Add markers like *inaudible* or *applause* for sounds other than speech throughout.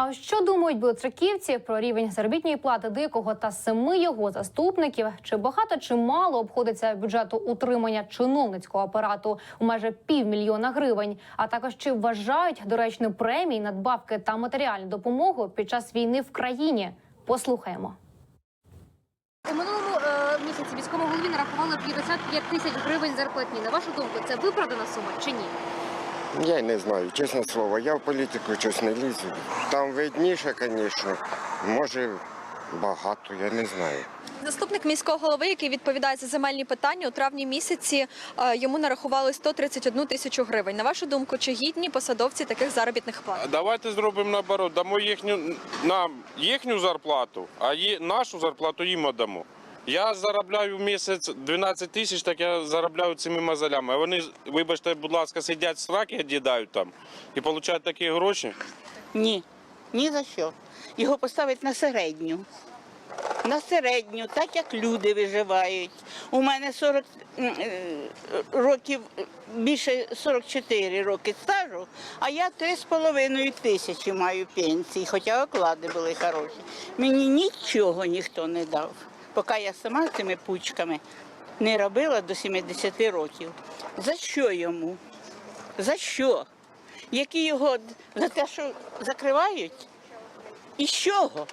А що думають білоцерківці про рівень заробітної плати дикого та семи його заступників? Чи багато чи мало обходиться бюджету утримання чиновницького апарату у майже півмільйона гривень? А також чи вважають доречною премії, надбавки та матеріальну допомогу під час війни в країні? Послухаємо. У минулому е, місяці міському голові нарахували 55 тисяч гривень зарплатні. На вашу думку, це виправдана сума чи ні? Я й не знаю, чесне слово. Я в політику щось не лізу. Там видніше, звісно. Може, багато, я не знаю. Заступник міського голови, який відповідає за земельні питання, у травні місяці е, йому нарахували 131 тисячу гривень. На вашу думку, чи гідні посадовці таких заробітних плат? Давайте зробимо наоборот. Дамо їхню нам їхню зарплату, а ї, нашу зарплату їм дамо. Я заробляю в місяць 12 тисяч, так я заробляю цими мазалями. А вони, вибачте, будь ласка, сидять сраки одідають там і отримують такі гроші. Ні, ні за що. Його поставить на середню. На середню, так як люди виживають. У мене 40 е, років, більше 44 роки стажу, а я 3,5 тисячі маю пенсії, хоча оклади були хороші. Мені нічого ніхто не дав, поки я сама цими пучками не робила до 70 років. За що йому? За що? Які його за те, що закривають? І з чого?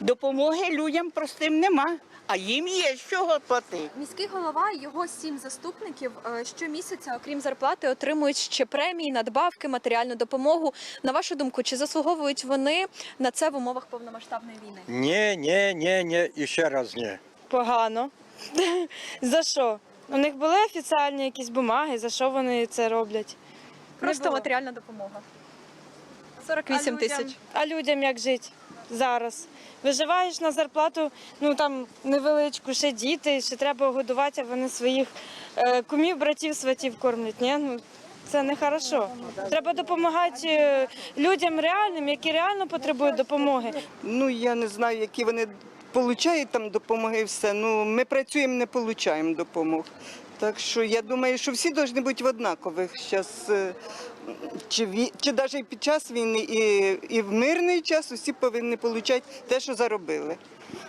Допомоги людям простим нема, а їм є з чого платити. Міський голова і його сім заступників е, щомісяця, окрім зарплати, отримують ще премії, надбавки, матеріальну допомогу. На вашу думку, чи заслуговують вони на це в умовах повномасштабної війни? Ні, ні, ні, ні, і ще раз ні. Погано. *laughs* За що? У них були офіціальні якісь бумаги, за що вони це роблять? Просто було. матеріальна допомога. 48 А людям- тисяч. А людям як жити зараз? Виживаєш на зарплату, ну там невеличку, ще діти, ще треба годувати, а вони своїх е, кумів, братів, сватів кормлять. Ні? Ну, це не хорошо. Треба допомагати е, людям реальним, які реально потребують допомоги. Ну я не знаю, які вони получають там допомоги. Все ну ми працюємо, не получаємо допомог. Так що я думаю, що всі повинні бути в однакових зараз. Чи, ві- чи навіть під час війни і, і в мирний час усі повинні отримати те, що заробили,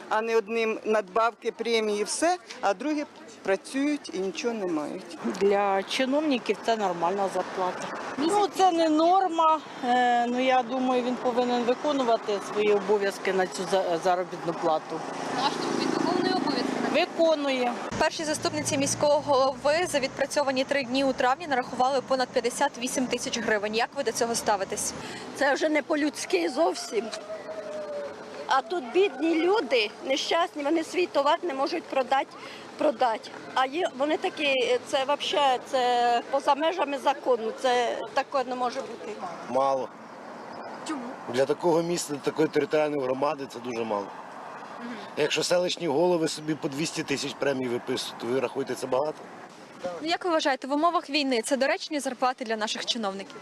а не одним надбавки, премії, все, а другі працюють і нічого не мають. Для чиновників це нормальна зарплата. Ну, це не норма. Е, Ну я думаю, він повинен виконувати свої обов'язки на цю заробітну плату. На вашу думку, він виконує обов'язки. Виконує. Першій заступниці міського голови за відпрацьовані три дні у травні нарахували понад 58 тисяч гривень. Як ви до цього ставитесь? Це вже не по-людськи зовсім. А тут бідні люди, нещасні, вони свій товар не можуть продати. продати. А є, вони такі, це взагалі це поза межами закону. Це таке не може бути. Мало. Чому? Для такого міста, для такої територіальної громади це дуже мало. Якщо селищні голови собі по 200 тисяч премій виписують, то ви рахуєте це багато? Ну як ви вважаєте, в умовах війни це доречні зарплати для наших чиновників?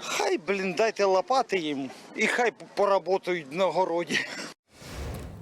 Хай, блін, дайте лопати їм і хай поработають на городі.